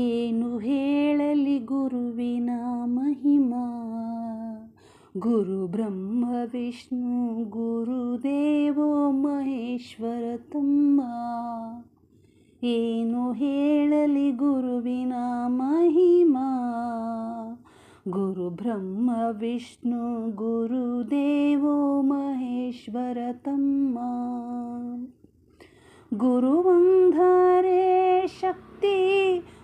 ಏನು ಹೇಳಲಿ ಗುರುವಿನ ಮಹಿಮಾ ಗುರು ಬ್ರಹ್ಮ ವಿಷ್ಣು ಗುರುದೇವೋ ಮಹೇಶ್ವರ ತಮ್ಮ ಏನು ಹೇಳಲಿ ಗುರುವಿನ ಮಹಿಮಾ ಗುರು ಬ್ರಹ್ಮ ವಿಷ್ಣು ಗುರುದೇವೋ ಮಹೇಶ್ವರ ತಮ್ಮ ಗುರುವಂದರೆ ಶಕ್ತಿ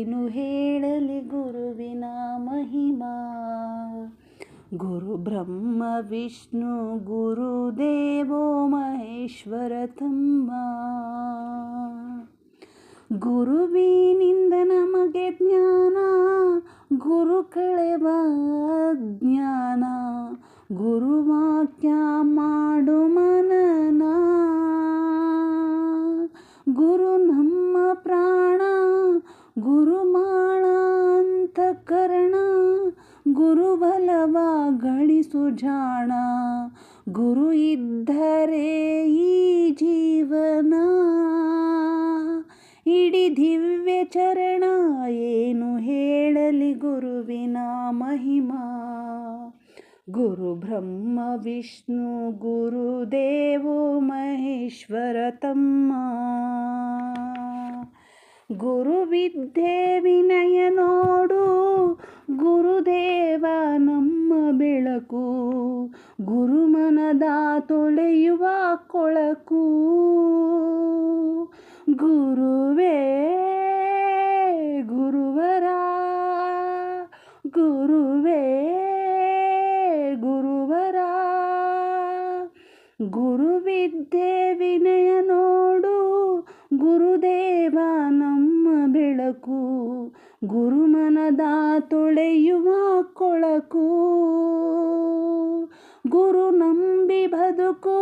ಏನು ಹೇಳಲಿ ಗುರುವಿನ ಮಹಿಮಾ? ಗುರು ಬ್ರಹ್ಮ, ವಿಷ್ಣು ಗುರುದೇವೋ ಮಹೇಶ್ವರ ತಮ್ಮ. ಗುರುವಿನಿಂದ ನಮಗೆ ಜ್ಞಾನ. ಗುರು ಕಳೆವ ಜ್ಞಾನ ಗುರುವಾಕ್ಯ ಮಾಡು ಮನನ. ಗುರು ನಮ್ಮ ಪ್ರಾಣ ಗುರು ಮಾಳ ಅಂತಃಕರಣ ಗುರು ಬಲವ ಗಳಿಸು ಜಾಣ. ಗುರು ಇದ್ದರೆ ಈ ಜೀವನ. ಇಡೀ ದಿವ್ಯ ಚರಣ ಏನು ಹೇಳಲಿ ಗುರುವಿನ ಮಹಿಮಾ. ಗುರು ಬ್ರಹ್ಮ, ವಿಷ್ಣು, ಗುರುದೇವೋ, ಮಹೇಶ್ವರ ತಮ್ಮ. ಗುರುವಿದ್ಯೆ ವಿನಯ ನೋಡು ಗುರುದೇವ ನಮ್ಮ ಬೆಳಕು, ಗುರುಮನದ ತೊಳೆಯುವ ಕೊಳಕು. ಗುರುವೇ, ಗುರುವರ ಗುರುವೇ, ಗುರುವರ. ಗುರುವಿದ್ಯೆ ವಿನಯ ನೋಡು ಗುರುದೇವ ನಮ್ಮ ಬೆಳಕು, ಗುರುಮನದ ತೊಳೆಯುವ ಕೊಳಕು. ಗುರು ನಂಬಿ ಬದುಕು,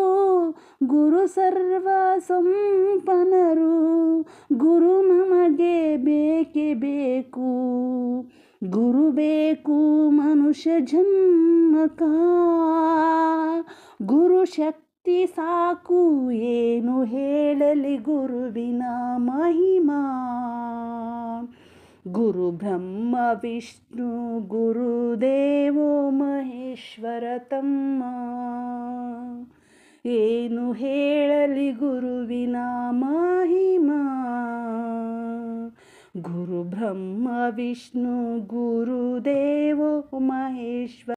ಗುರು ಸರ್ವ ಸಂಪನರು. ಗುರು ನಮಗೆ ಬೇಕೇ ಬೇಕು, ಗುರು ಬೇಕು ಮನುಷ್ಯ ಜನ್ಮಕ. ಗುರು ಶಕ್ತಿ ಸಾಕು, ಏನು ಹೇಳಲಿ ಗುರುವಿನ ಮಹಿಮಾ ಗುರು ಬ್ರಹ್ಮ ವಿಷ್ಣು ಗುರುದೇವೋ ಮಹೇಶ್ವರ ತಮ್ಮ ಏನು ಹೇಳಲಿ ಗುರುವಿನ ಮಹಿಮಾ ಗುರು ಬ್ರಹ್ಮ ವಿಷ್ಣು ಗುರುದೇವೋ ಮಹೇಶ್ವರ